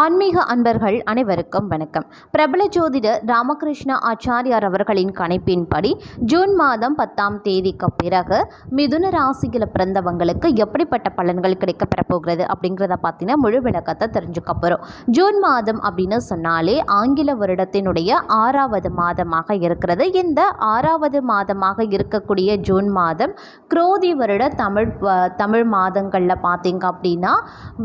ஆன்மீக அன்பர்கள் அனைவருக்கும் வணக்கம். பிரபல ஜோதிடர் ராமகிருஷ்ண ஆச்சாரியார் அவர்களின் கணிப்பின்படி ஜூன் மாதம் பத்தாம் தேதிக்கு பிறகு மிதுன ராசியில் பிறந்தவங்களுக்கு எப்படிப்பட்ட பலன்கள் கிடைக்கப்பெற போகிறது அப்படிங்கிறத பார்த்தீங்கன்னா முழு விளக்கத்தை தெரிஞ்சுக்க போகிறோம் ஜூன் மாதம் அப்படின்னு சொன்னாலே ஆங்கில வருடத்தினுடைய ஆறாவது மாதமாக இருக்கிறது. இந்த ஆறாவது மாதமாக இருக்கக்கூடிய ஜூன் மாதம் குரோதி வருட தமிழ் தமிழ் மாதங்களில் பார்த்தீங்க அப்படின்னா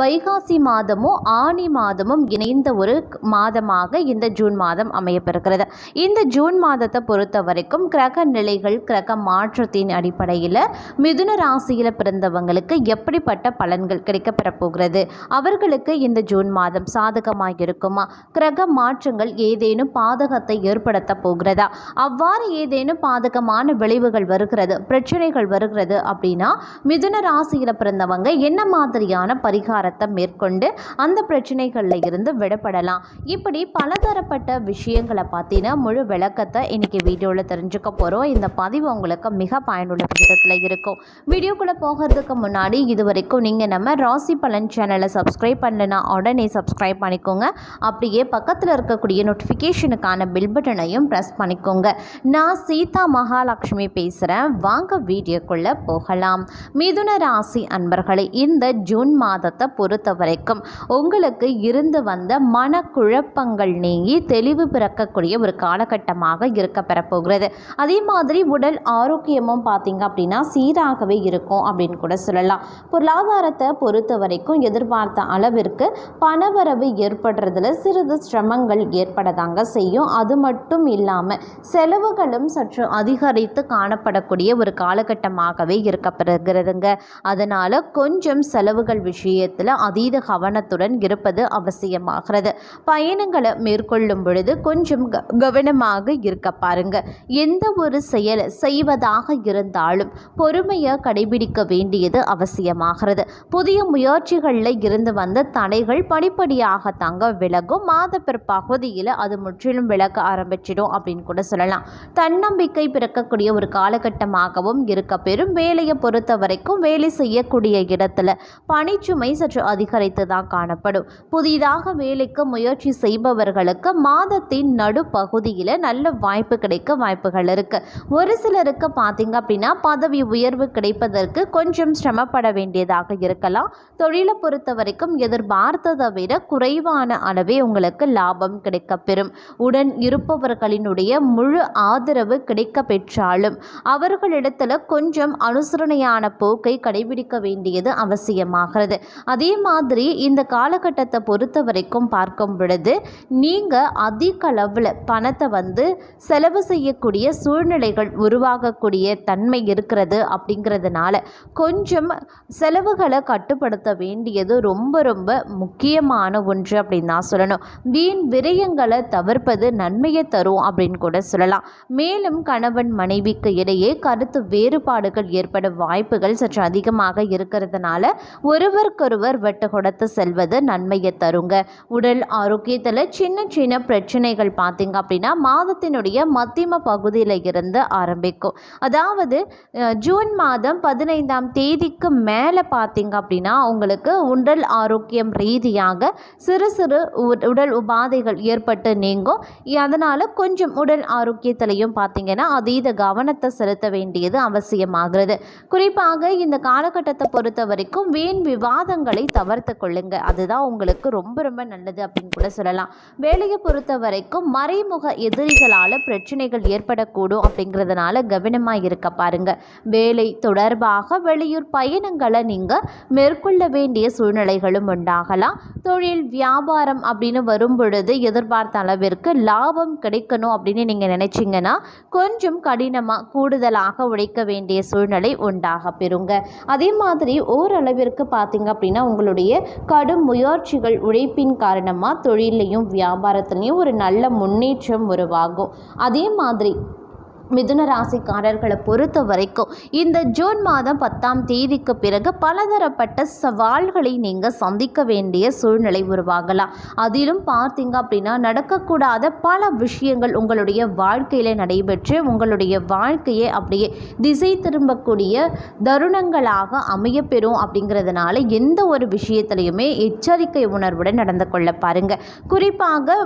வைகாசி மாதமும் ஆனி மாதமும் இணைந்த ஒரு மாதமாக இந்த ஜூன் மாதம் அமையப்பெறுகிறது. இந்த ஜூன் மாதத்தை பொறுத்த வரைக்கும் கிரக நிலைகள் கிரக மாற்றத்தின் அடிப்படையில் மிதுன ராசியில் பிறந்தவங்களுக்கு எப்படிப்பட்ட பலன்கள் கிடைக்கப்பெற போகிறது அவர்களுக்கு இந்த ஜூன் மாதம் சாதகமாக இருக்குமா கிரக மாற்றங்கள் ஏதேனும் பாதகத்தை ஏற்படுத்த போகிறதா? அவ்வாறு ஏதேனும் பாதகமான விளைவுகள் வருகிறது பிரச்சனைகள் வருகிறது அப்படின்னா மிதுன ராசியில் பிறந்தவங்க என்ன மாதிரியான பரிகாரத்தை மேற்கொண்டு அந்த பிரச்சனைகள் பிரச்சனைகளில் இருந்து விடப்படலாம் இப்படி பலதரப்பட்ட விஷயங்களை பார்த்தீங்கன்னா முழு விளக்கத்தை இன்னைக்கு வீடியோவில் தெரிஞ்சுக்க போகிறோம் இந்த பதிவு உங்களுக்கு மிக பயனுள்ள விதத்தில் இருக்கும். வீடியோக்குள்ளே போகிறதுக்கு முன்னாடி இது வரைக்கும் நீங்கள் நம்ம ராசி பலன் சேனலை சப்ஸ்கிரைப் பண்ணலைன்னா உடனே சப்ஸ்கிரைப் பண்ணிக்கோங்க. அப்படியே பக்கத்தில் இருக்கக்கூடிய நோட்டிஃபிகேஷனுக்கான பில் பட்டனையும் ப்ரெஸ் பண்ணிக்கோங்க. நான் சீதா மகாலட்சுமி பேசுகிறேன் வாங்க வீடியோக்குள்ளே போகலாம். மிதுன ராசி அன்பர்களே இந்த ஜூன் மாதத்தை பொறுத்த வரைக்கும் உங்களுக்கு இருந்து வந்த மனக்குழப்பங்கள் நீங்கி தெளிவு பிறக்கக்கூடிய ஒரு காலகட்டமாக இருக்க பெறப்போகிறது. அதே மாதிரி உடல் ஆரோக்கியமும் பார்த்தீங்க அப்படின்னா சீராகவே இருக்கும் அப்படின்னு கூட சொல்லலாம். பொருளாதாரத்தை பொறுத்த வரைக்கும் எதிர்பார்த்த அளவிற்கு பணவரவு ஏற்படுறதுல சிறிது சிரமங்கள் ஏற்படதாங்க செய்யும். அது மட்டும் இல்லாமல் செலவுகளும் சற்று அதிகரித்து காணப்படக்கூடிய ஒரு காலகட்டமாகவே இருக்கப்பெறுகிறதுங்க அதனால் கொஞ்சம் செலவுகள் விஷயத்தில் அதீத கவனத்துடன் இருப்பது அவசியமாகிறது. பயணங்களை மேற்கொள்ளும் பொழுது கொஞ்சம் கவனமாக இருக்க பாருங்க. எந்த ஒரு செயலை செய்வதாக இருந்தாலும் பொறுமையை கடைபிடிக்க வேண்டியது அவசியமாகிறது. புதிய முயற்சிகளில் இருந்து வந்த தடைகள் படிப்படியாக தாங்க விலகும். மாத பிற்பகுதியில் அது முற்றிலும் விலக ஆரம்பிச்சிடும் அப்படின்னு கூட சொல்லலாம். தன்னம்பிக்கை பிறக்கக்கூடிய ஒரு காலகட்டமாகவும் இருக்க பெறும். வேலையை பொறுத்த வரைக்கும் வேலை செய்யக்கூடிய இடத்துல பணிச்சுமை சற்று அதிகரித்து தான் காணப்படும். புதிய புதிதாக வேலைக்கு முயற்சி செய்பவர்களுக்கு மாதத்தின் நடுப்பகுதியில் நல்ல வாய்ப்பு கிடைக்க வாய்ப்புகள் இருக்குது ஒரு சிலருக்கு பார்த்தீங்க அப்படின்னா பதவி உயர்வு கிடைப்பதற்கு கொஞ்சம் சிரமப்பட வேண்டியதாக இருக்கலாம். தொழிலை பொறுத்த வரைக்கும் எதிர்பார்த்ததை விட குறைவான அளவே உங்களுக்கு லாபம் கிடைக்கப்பெறும். உடன் இருப்பவர்களினுடைய முழு ஆதரவு கிடைக்க பெற்றாலும் அவர்களிடத்தில் கொஞ்சம் அனுசரணையான போக்கை கடைபிடிக்க வேண்டியது அவசியமாகிறது. அதே மாதிரி இந்த காலகட்டத்தை பொறுத்த வரைக்கும் பார்க்கும் பொழுது நீங்கள் அதிக அளவில் பணத்தை வந்து செலவு செய்யக்கூடிய சூழ்நிலைகள் உருவாகக்கூடிய தன்மை இருக்கிறது அப்படிங்கிறதுனால கொஞ்சம் செலவுகளை கட்டுப்படுத்த வேண்டியது ரொம்ப ரொம்ப முக்கியமான ஒன்று அப்படின்னு தான் சொல்லணும். வீண் விரயங்களை தவிர்ப்பது நன்மையை தரும் அப்படின்னு கூட சொல்லலாம். மேலும் கணவன் மனைவிக்கு இடையே கருத்து வேறுபாடுகள் ஏற்பட வாய்ப்புகள் சற்று அதிகமாக இருக்கிறதுனால ஒருவருக்கொருவர் வெட்டு கொடுத்து செல்வது நன்மையை தரும். வருங்க உடல் ஆரோக்கியத்தில் சின்ன சின்ன பிரச்சனைகள் பார்த்தீங்க அப்படின்னா மாதத்தினுடைய மத்தியம பகுதியில் இருந்து ஆரம்பிக்கும். அதாவது ஜூன் மாதம் பதினைந்தாம் தேதிக்கு மேலே பார்த்தீங்க அப்படின்னா உங்களுக்கு உடல் ஆரோக்கியம் ரீதியாக சிறு சிறு உ- உடல் உபாதைகள் ஏற்பட்டு நீங்கும். அதனால் கொஞ்சம் உடல் ஆரோக்கியத்திலையும் பார்த்தீங்கன்னா அதீத கவனத்தை செலுத்த வேண்டியது அவசியமாகிறது. குறிப்பாக இந்த காலகட்டத்தை பொறுத்த வரைக்கும் வீண் விவாதங்களை தவிர்த்து கொள்ளுங்க. அதுதான் உங்களுக்கு ரொம்ப ரொம்ப ரொம்ப நல்லது அப்படின்னு கூட சொல்லலாம். வேலையை பொறுத்த வரைக்கும் மறைமுக எதிரிகளால் பிரச்சனைகள் ஏற்படக்கூடும் அப்படிங்கிறதுனால கவனமாக இருக்க பாருங்க. வேலை தொடர்பாக வெளியூர் பயணங்களை நீங்கள் மேற்கொள்ள வேண்டிய சூழ்நிலைகளும் உண்டாகலாம். தொழில் வியாபாரம் அப்படின்னு வரும் பொழுது எதிர்பார்த்த அளவிற்கு லாபம் கிடைக்கணும் அப்படின்னு நீங்கள் நினச்சிங்கன்னா கொஞ்சம் கடினமாக கூடுதலாக உழைக்க வேண்டிய சூழ்நிலை உண்டாக பெறுங்க. அதே மாதிரி ஓரளவிற்கு பார்த்தீங்க அப்படின்னா உங்களுடைய கடும் முயற்சிகள் உழைப்பின் காரணமாக தொழிலையும் வியாபாரத்துலேயும் ஒரு நல்ல முன்னேற்றம் உருவாகும். அதே மாதிரி மிதுன ராசிக்காரர்களை பொறுத்த வரைக்கும் இந்த ஜூன் மாதம் பத்தாம் தேதிக்கு பிறகு பலதரப்பட்ட சவால்களை நீங்கள் சந்திக்க வேண்டிய சூழ்நிலை உருவாகலாம். அதிலும் பார்த்தீங்க அப்படின்னா நடக்கக்கூடாத பல விஷயங்கள் உங்களுடைய வாழ்க்கையில் நடைபெற்று உங்களுடைய வாழ்க்கையை அப்படியே திசை திரும்பக்கூடிய தருணங்களாக அமையப்பெறும் அப்படிங்கிறதுனால எந்த ஒரு விஷயத்திலையுமே எச்சரிக்கை உணர்வுடன் நடந்து கொள்ள பாருங்க. குறிப்பாக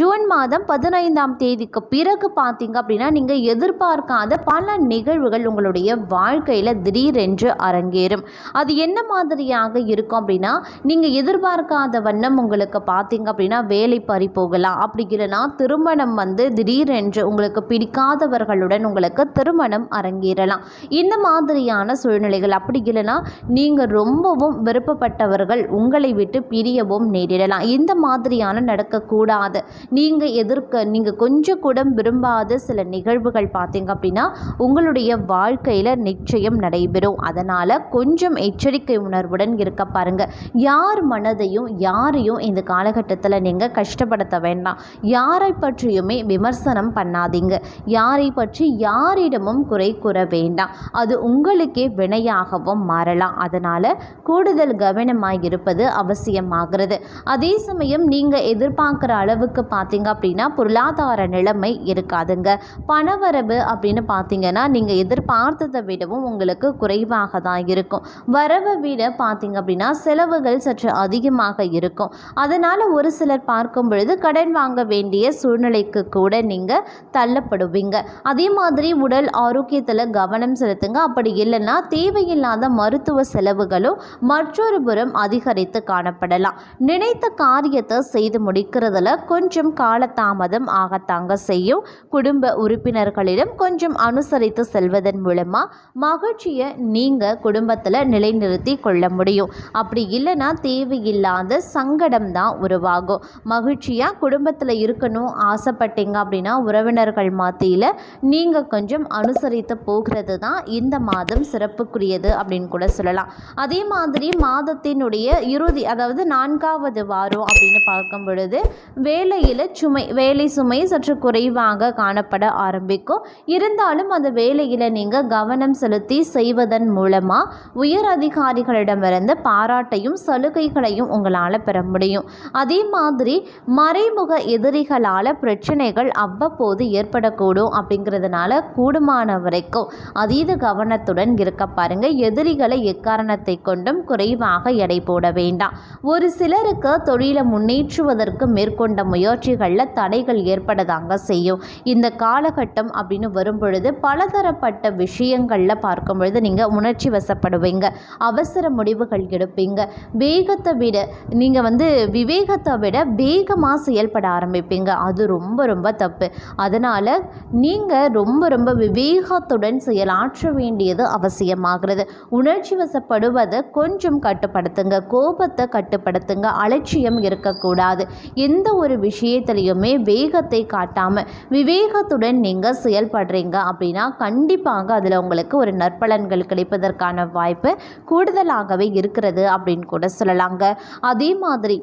ஜூன் மாதம் பதினைந்தாம் தேதிக்கு பிறகு பார்த்தீங்க அப்படின்னா நீங்கள் எதிர்பார்க்காத பல நிகழ்வுகள் உங்களுடைய வாழ்க்கையில் திடீரென்று அரங்கேறும். அது என்ன மாதிரியாக இருக்கும் அப்படின்னா நீங்கள் எதிர்பார்க்காத வண்ணம் உங்களுக்கு பார்த்தீங்க அப்படின்னா வேலை பறி போகலாம். அப்படி இல்லைன்னா திருமணம் வந்து திடீரென்று உங்களுக்கு பிடிக்காதவர்களுடன் உங்களுக்கு திருமணம் அரங்கேறலாம். இந்த மாதிரியான சூழ்நிலைகள் அப்படி இல்லைன்னா நீங்கள் ரொம்பவும் விருப்பப்பட்டவர்கள் உங்களை விட்டு பிரியவும் நேரிடலாம். இந்த மாதிரியான நடக்கக்கூடாது. நீங்கள் எதிர்க்க நீங்கள் கொஞ்சம் கூட விரும்பாத சில நிகழ்வுகள் பார்த்தீங்க அப்படின்னா உங்களுடைய வாழ்க்கையில் நிச்சயம் நடைபெறும். அதனால் கொஞ்சம் எச்சரிக்கை உணர்வுடன் இருக்க பாருங்க. யார் மனதையும் யாரையும் இந்த காலகட்டத்தில் நீங்கள் கஷ்டப்படுத்த வேண்டாம். யாரை பற்றியுமே விமர்சனம் பண்ணாதீங்க. யாரை பற்றி யாரிடமும் குறை கூற வேண்டாம். அது உங்களுக்கே வினையாகவும் மாறலாம். அதனால் கூடுதல் கவனமாக இருப்பது அவசியமாகிறது. அதே சமயம் நீங்கள் எதிர்பார்க்குற அளவுக்கு பார்த்தீங்க அப்படின்னா பொருளாதார நிலைமை இருக்காதுங்க. பணவ பணவரவு அப்படின்னு பார்த்தீங்கன்னா நீங்கள் எதிர்பார்த்ததை விடவும் உங்களுக்கு குறைவாக தான் இருக்கும். வரவை விட பார்த்தீங்க அப்படின்னா செலவுகள் சற்று அதிகமாக இருக்கும். அதனால் ஒரு சிலர் பார்க்கும் பொழுது கடன் வாங்க வேண்டிய சூழ்நிலைக்கு கூட நீங்கள் தள்ளப்படுவீங்க. அதே மாதிரி உடல் ஆரோக்கியத்தில் கவனம் செலுத்துங்க. அப்படி இல்லைன்னா தேவையில்லாத மருத்துவ செலவுகளும் மற்றொரு புறம் அதிகரித்து காணப்படலாம். நினைத்த காரியத்தை செய்து முடிக்கிறதுல கொஞ்சம் காலதாமதம் ஆகத்தாங்க செய்யும். குடும்ப உறுப்பினர்கள் உறுப்பினர்களிடம் கொஞ்சம் அனுசரித்து செல்வதன் மூலமாக மகிழ்ச்சியை நீங்கள் குடும்பத்தில் நிலைநிறுத்தி கொள்ள முடியும். அப்படி இல்லைன்னா தேவையில்லாத சங்கடம் தான் உருவாகும். மகிழ்ச்சியாக குடும்பத்தில் இருக்கணும் ஆசைப்பட்டீங்க அப்படின்னா உறவினர்கள் மத்தியில் நீங்கள் கொஞ்சம் அனுசரித்து போகிறது தான் இந்த மாதம் சிறப்புக்குரியது அப்படின்னு கூட சொல்லலாம். அதே மாதிரி மாதத்தினுடைய இறுதி அதாவது நான்காவது வாரம் அப்படின்னு பார்க்கும் பொழுது வேலையில் சுமை வேலை சுமை சற்று குறைவாக காணப்பட ஆரம்பிக்கும். இருந்தாலும் அந்த வேலையில் நீங்கள் கவனம் செலுத்தி செய்வதன் மூலமாக உயர் அதிகாரிகளிடமிருந்து பாராட்டையும் சலுகைகளையும் உங்களால் பெற முடியும். அதே மாதிரி மறைமுக எதிரிகளால் பிரச்சனைகள் அவ்வப்போது ஏற்படக்கூடும் அப்படிங்கிறதுனால கூடுமான வரைக்கும் அதீத கவனத்துடன் இருக்க பாருங்க. எதிரிகளை எக்காரணத்தை கொண்டும் குறைவாக எடை போட வேண்டாம். ஒரு சிலருக்கு தொழிலை முன்னேற்றுவதற்கு மேற்கொண்ட முயற்சிகளில் தடைகள் ஏற்படதாங்க செய்யும். இந்த காலகட்டம் அப்படின்னு வரும்பொழுது பலதரப்பட்ட விஷயங்களில் பார்க்கும் பொழுது நீங்கள் உணர்ச்சி வசப்படுவீங்க. அவசர முடிவுகள் எடுப்பீங்க. வேகத்தை விட நீங்கள் வந்து விவேகத்தை விட வேகமாக செயல்பட ஆரம்பிப்பீங்க. அது ரொம்ப ரொம்ப தப்பு. அதனால் நீங்கள் ரொம்ப ரொம்ப விவேகத்துடன் செயலாற்ற வேண்டியது அவசியமாகிறது. உணர்ச்சி வசப்படுவதை கொஞ்சம் கட்டுப்படுத்துங்க. கோபத்தை கட்டுப்படுத்துங்க. அலட்சியம் இருக்கக்கூடாது. எந்த ஒரு விஷயத்துலையுமே வேகத்தை காட்டாமல் விவேகத்துடன் நீங்கள் செயல்படுறீங்க அப்படின்னா கண்டிப்பாக அதில் உங்களுக்கு ஒரு நற்பலன்கள் கிடைப்பதற்கான வாய்ப்பு கூடுதலாகவே இருக்கிறது அப்படின்னு கூட சொல்லலாங்க. அதே மாதிரி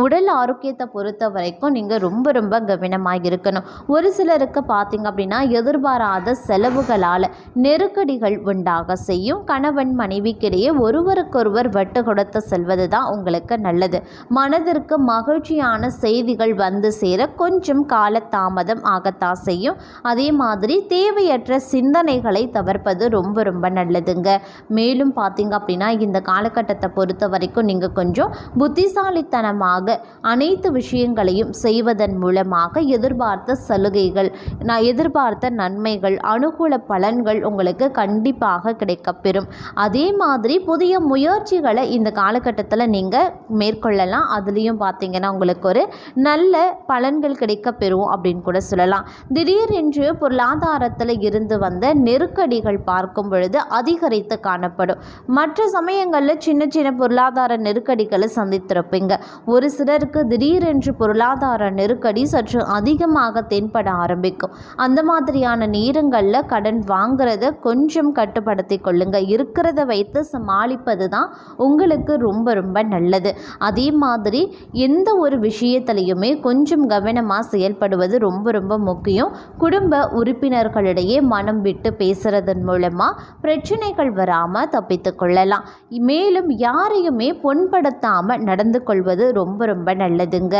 உடல் ஆரோக்கியத்தை பொறுத்த வரைக்கும் நீங்கள் ரொம்ப ரொம்ப கவனமாக இருக்கணும் ஒரு சிலருக்கு பார்த்தீங்க அப்படின்னா எதிர்பாராத செலவுகளால் நெருக்கடிகள் உண்டாக செய்யும். கணவன் மனைவிக்கிடையே ஒருவருக்கொருவர் வட்டு கொடுத்து செல்வது தான் உங்களுக்கு நல்லது. மனதிற்கு மகிழ்ச்சியான செய்திகள் வந்து சேர கொஞ்சம் காலதாமதம் ஆகத்தான் செய்யும். அதே மாதிரி தேவையற்ற சிந்தனைகளை தவிர்ப்பது ரொம்ப ரொம்ப நல்லதுங்க. மேலும் பார்த்தீங்க அப்படின்னா இந்த காலகட்டத்தை பொறுத்த வரைக்கும் நீங்கள் கொஞ்சம் புத்திசாலித்தனமாக அனைத்து விஷயங்களையும் செய்வதன் மூலமாக எதிர்பார்த்த சலுகைகள் நான் எதிர்பார்த்த நன்மைகள் அனுகூல பலன்கள் உங்களுக்கு கண்டிப்பாக கிடைக்கப்பெறும். அதே மாதிரி புதிய முயற்சிகளை இந்த காலகட்டத்தில் நீங்கள் மேற்கொள்ளலாம். அதுலேயும் பார்த்தீங்கன்னா உங்களுக்கு ஒரு நல்ல பலன்கள் கிடைக்கப்பெறும் அப்படின்னு கூட சொல்லலாம். திடீரென்று பொருளாதாரத்தில் இருந்து வந்த நெருக்கடிகள் பார்க்கும் பொழுது அதிகரித்து காணப்படும். மற்ற சமயங்களில் சின்ன சின்ன பொருளாதார நெருக்கடிகளை சந்தித்திருப்பீங்க. ஒரு சிலருக்கு திடீரென்று பொருளாதார நெருக்கடி சற்று அதிகமாக தென்பட ஆரம்பிக்கும். அந்த மாதிரியான நேரங்களில் கடன் வாங்குறத கொஞ்சம் கட்டுப்படுத்தி கொள்ளுங்க. இருக்கிறத வைத்து சமாளிப்பது தான் உங்களுக்கு ரொம்ப ரொம்ப நல்லது. அதே மாதிரி எந்த ஒரு விஷயத்துலையுமே கொஞ்சம் கவனமாக செயல்படுவது ரொம்ப ரொம்ப முக்கியம். குடும்ப உறுப்பினர்களிடையே மனம் விட்டு பேசுறதன் மூலமாக பிரச்சனைகள் வராமல் தப்பித்து கொள்ளலாம். மேலும் யாரையுமே பொன்படுத்தாமல் நடந்து கொள்வது ரொம்ப ரொம்ப நல்லதுங்க.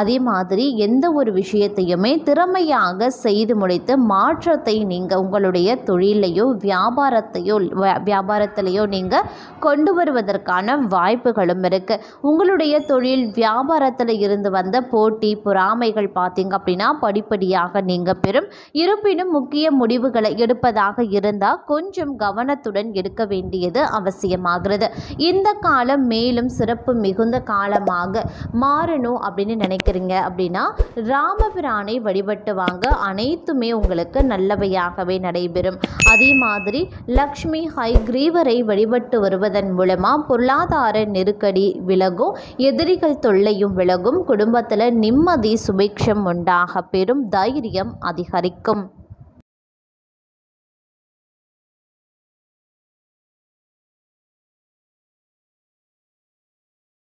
அதே மாதிரி எந்த ஒரு விஷயத்தையுமே திறமையாக செய்து முடித்து மாற்றத்தை நீங்கள் உங்களுடைய தொழிலையோ வியாபாரத்தையோ வியாபாரத்திலையோ நீங்கள் கொண்டு வருவதற்கான வாய்ப்புகளும் இருக்குது உங்களுடைய தொழில் வியாபாரத்தில் இருந்து வந்த போட்டி பொறாமைகள் பார்த்தீங்க அப்படின்னா படிப்படியாக நீங்கள் பெறும். இருப்பினும் முக்கிய முடிவுகளை எடுப்பதாக இருந்தால் கொஞ்சம் கவனத்துடன் எடுக்க வேண்டியது அவசியமாகிறது. இந்த காலம் மேலும் சிறப்பு மிகுந்த காலமாக மாறணும் அப்படின்னு நினைக்கிறீங்க அப்படின்னா ராமபிரானை வழிபட்டு வாங்க அனைத்துமே உங்களுக்கு நல்லவையாகவே நடைபெறும். அதே மாதிரி லக்ஷ்மி ஹைக்ரீவரை வழிபட்டு வருவதன் மூலமாக பொருளாதார நெருக்கடி விலகும் எதிரிகள் தொல்லையும் விலகும் குடும்பத்தில் நிம்மதி சுபிக்ஷம் உண்டாக பெறும் தைரியம் அதிகரிக்கும்.